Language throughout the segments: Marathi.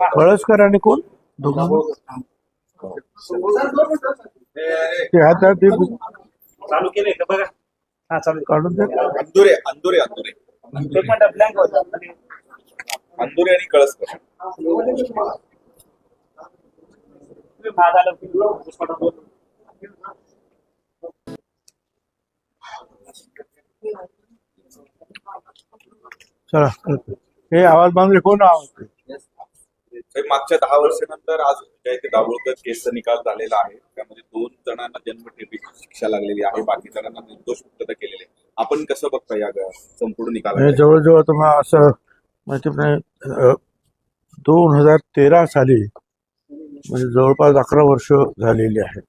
पळसकर आणि कोण? ते आता ते चालू केले का बघा? हा चालू काढून द्या अंदुरे अंदुरे अंदुरे एक मिनिट ब्लँक होता अंदुरे आणि कळसकर. चला हे आवाज बांधले कोण आवाज? मागच्या दहा वर्षानंतर आज जयंती दाभोळकर केसचा निकाल झालेला आहे त्यामध्ये दोन जणांना जन्मठेपीची शिक्षा लागलेली आहे बाकी जणांना निर्दोष मुक्तता केलेली. आहे आपण कसं बघता या संपूर्ण निकाल जवळजवळ तुम्हाला असं माहिती नाही दोन हजार तेरा साली म्हणजे जवळपास अकरा वर्ष झालेली आहेत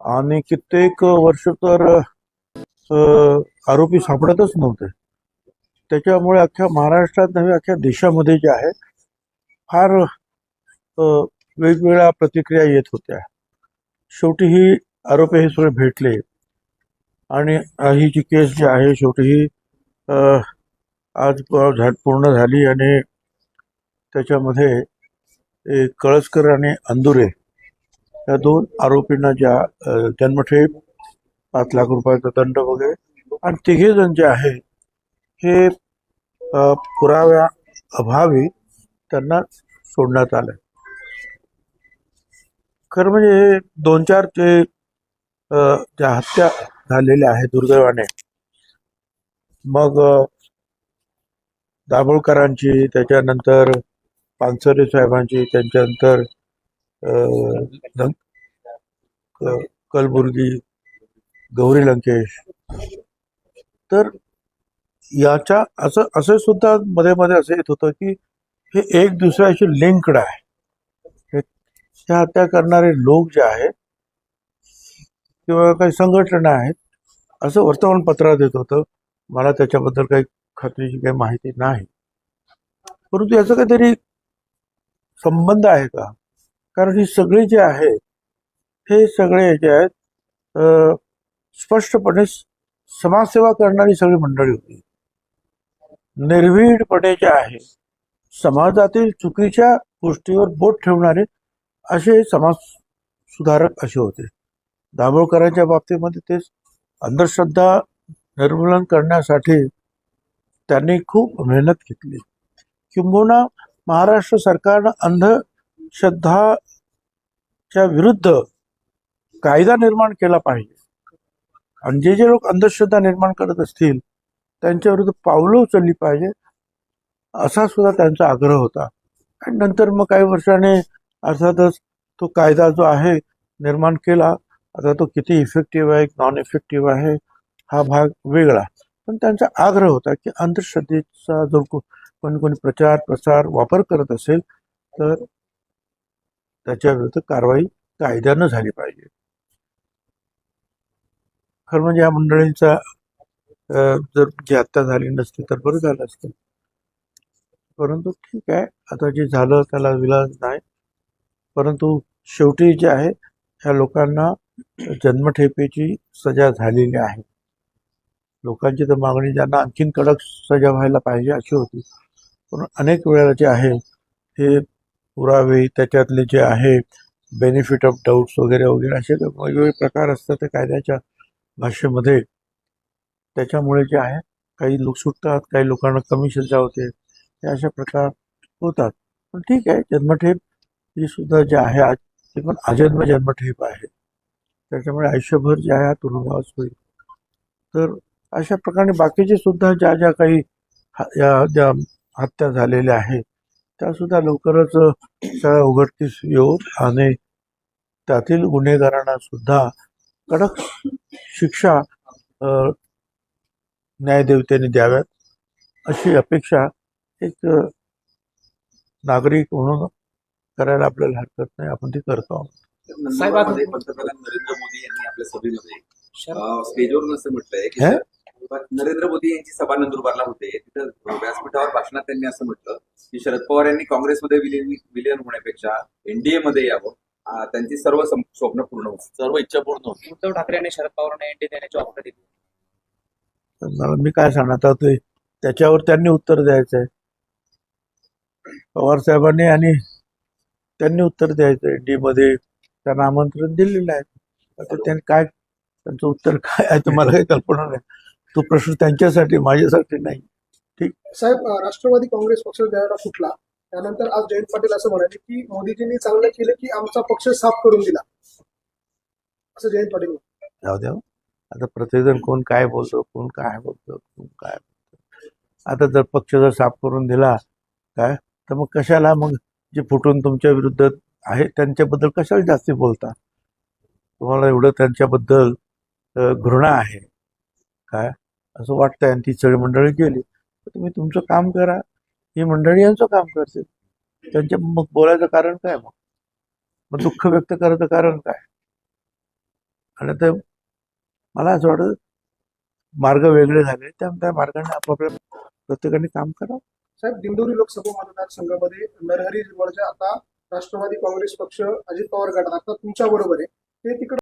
आणि कित्येक वर्ष तर आरोपी सापडतच नव्हते. त्याच्यामुळे अख्ख्या महाराष्ट्रात नव्हे अख्ख्या देशामध्ये जे आहे फार वेगवेगळ्या प्रतिक्रिया येत होत्या. शेवटी ही आरोपी हे सगळे भेटले. आणि ही जी केस जी आहे शेवटी ही आज प- झा- पूर्ण झाली आणि त्याच्यामध्ये एक कळसकर आणि अंदुरे या दोन आरोपींना ज्या जन्मठेप पाच लाख रुपयाचा दंड वगैरे आणि तिघे जण जे आहे हे पुराव्या अभावी त्यांना सोडण्यात आलं खरं म्हणजे हे दोन चार जे ज्या हत्या झालेल्या आहेत दुर्दैवाने मग दाभोळकरांची त्याच्यानंतर पानसरे साहेबांची त्यांच्यानंतर कलबुर्गी गौरी लंकेश. तर याच्या असं असं सुद्धा मध्ये मध्ये असं येत होतं की हे एक दुसऱ्याशी लिंकड आहे. त्या हत्या करणारे लोक जे आहेत किंवा काही संघटना आहेत असं वर्तमानपत्रात येत होतं. मला त्याच्याबद्दल काही खात्रीची काही माहिती नाही. परंतु याचा काहीतरी संबंध आहे का? कारण ही सगळी जे आहे हे सगळे जे आहेत स्पष्टपणे समाजसेवा करणारी सगळी मंडळी होती. निर्भीडपणे जे आहे समाजातील चुकीच्या गोष्टीवर बोट ठेवणारे असे समाज सुधारक असे होते. दाभोळकरांच्या बाबतीमध्ये ते अंधश्रद्धा निर्मूलन करण्यासाठी त्यांनी खूप मेहनत घेतली. किंबहुना महाराष्ट्र सरकारनं अंधश्रद्धाच्या विरुद्ध कायदा निर्माण केला पाहिजे. आणि जे जे लोक अंधश्रद्धा निर्माण करत असतील त्यांच्या विरुद्ध पावलं उचलली पाहिजे. असा सुद्धा त्यांचा आग्रह होता. आणि नंतर मग काही वर्षाने अर्थातच तो कायदा जो आहे निर्माण केला. आता तो किती इफेक्टिव्ह आहे नॉन इफेक्टिव्ह आहे हा भाग वेगळा. पण त्यांचा आग्रह होता की अंधश्रद्धेचा जर को- कोणी कोणी प्रचार प्रसार वापर करत असेल तर त्याच्या विरुद्ध कारवाई कायद्यानं झाली पाहिजे. खरं म्हणजे या मंडळींचा जर जी आत्ता झाली नसती तर बरं झालं असतं. परंतु ठीक आहे. आता जे झालं त्याला विलाज नाही. परंतु शेवटी जे आहे ह्या लोकांना जन्मठेपेची सजा झालेली आहे. लोकांची तर मागणी ज्यांना आणखीन कडक सजा व्हायला पाहिजे अशी होती. पण अनेक वेळेला जे आहे हे पुरावे त्याच्यातले जे आहे बेनिफिट ऑफ डाऊट्स वगैरे वगैरे असे वेगवेगळे प्रकार असतात ते कायद्याच्या भाषेमध्ये त्याच्यामुळे जे आहे काही लोक सुटतात काही लोकांना कमी सजा होते हे अशा प्रकार होतात. पण ठीक आहे जन्मठेप ही सुद्धा जे आहे आज ती पण अजन्म जन्मठेप आहे. त्याच्यामुळे आयुष्यभर जे आहे हा तुरुंगवास होईल. तर अशा प्रकारे बाकीचे सुद्धा ज्या ज्या काही ह- या ज्या हत्या झालेल्या आहेत त्यासुद्धा लवकरच सगळ्या उघडकीस येऊन आणि त्यातील गुन्हेगारांना सुद्धा कडक शिक्षा न्यायदेवतेने द्याव्यात अशी अपेक्षा एक नागरिक म्हणून करायला आपल्याला हरकत नाही आपण ती करतो. आहोत. नंदुरबारमध्ये पंतप्रधान नरेंद्र मोदी यांनी आपल्या सभेमध्ये अं, स्टेजवरून असं म्हटलंय की हे? नरेंद्र मोदी यांची सभा नंदुरबारला होते. तिथं व्यासपीठावर भाषणात त्यांनी असं म्हटलं की शरद पवार यांनी काँग्रेसमध्ये विलीन विलीन होण्यापेक्षा एनडीए मध्ये यावं. अं, त्यांची सर्व सम- स्वप्न पूर्ण होतील. सर्व इच्छा पूर्ण होती उद्धव ठाकरे यांनी शरद पवारांना एनडी देण्याची ऑफर दिली. तर मला मी काय सांगत आहोत ते त्याच्यावर त्यांनी उत्तर द्यायचं आहे पवार साहेबांनी आणि त्यांनी उत्तर द्यायचं आहे. डी मध्ये त्यांना आमंत्रण दिलेलं आहे. आता त्यांनी काय त्यांचं उत्तर काय आहे तर मला काही कल्पना नाही. तो प्रश्न त्यांच्यासाठी माझ्यासाठी नाही. साहेब अं, राष्ट्रवादी काँग्रेस पक्ष ज्यावेळेला फुटला. त्यानंतर आज जयंत पाटील असं म्हणाले की मोदीजींनी चांगलं केलं की आमचा पक्ष साफ करून दिला. असं जयंत पाटील. जाऊ द्या हो. आता प्रत्येकजण कोण काय बोलतो कोण काय बोलतो कोण काय बोलतो. आता जर पक्ष जर साफ करून दिला काय? तर मग कशाला मग जे फुटून तुमच्या विरुद्ध आहे त्यांच्याबद्दल कशाला जास्ती बोलता? तुम्हाला एवढं त्यांच्याबद्दल घृणा आहे. काय? असं वाटतंय. आणि ती सगळी मंडळी गेली. तर तुम्ही तुमचं काम करा. ही मंडळी यांचं काम करते. त्यांच्या मग बोलायचं कारण काय मग? मग दुःख व्यक्त करायचं कारण काय? आणि ते मला असं वाटतं मार्ग वेगळे झाले. त्या त्या मार्गाने आपापल्या प्रत्येकाने काम करा साहेब दिंडोरी लोकसभा मतदारसंघामध्ये नरहरी झिरवळच्या आता राष्ट्रवादी काँग्रेस पक्ष अजित पवार गटात आता तुमच्या बरोबर आहे. ते तिकडे